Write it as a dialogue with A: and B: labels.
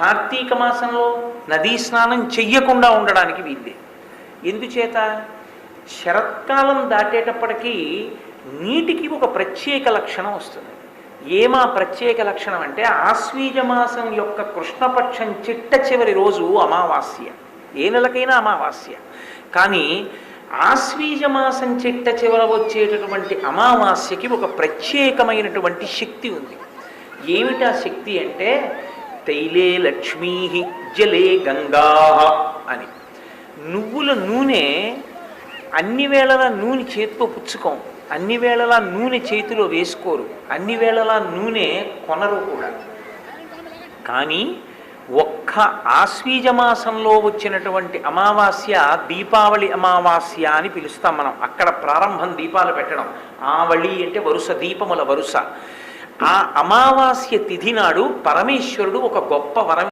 A: కార్తీక మాసంలో నదీ స్నానం చెయ్యకుండా ఉండడానికి వీల్లే ఎందుచేత? శరత్కాలం దాటేటప్పటికీ నీటికి ఒక ప్రత్యేక లక్షణం వస్తుంది. ఏమా ప్రత్యేక లక్షణం అంటే ఆశ్వీజ మాసం యొక్క కృష్ణపక్షం చిట్ట చివరి రోజు అమావాస్య. ఏ నెలకైనా అమావాస్య. కానీ ఆశ్వీజ మాసం చిట్ట చివర వచ్చేటటువంటి అమావాస్యకి ఒక ప్రత్యేకమైనటువంటి శక్తి ఉంది. ఏమిటా శక్తి అంటే తైలే లక్ష్మీ జలే గంగా అని. నువ్వుల నూనె అన్ని వేళలా నూనె చేతితో పుచ్చుకోం. అన్ని వేళలా నూనె చేతిలో వేసుకోరు. అన్ని వేళలా నూనె కొనరు కూడా. కానీ ఒక్క ఆశ్వీజ మాసంలో వచ్చినటువంటి అమావాస్య దీపావళి అమావాస్య అని పిలుస్తాం మనం. అక్కడ ప్రారంభం దీపాలు పెట్టడం. ఆవళి అంటే వరుస దీపముల వరుస. ఆ అమావాస్య తిథి నాడు పరమేశ్వరుడు ఒక గొప్ప వరం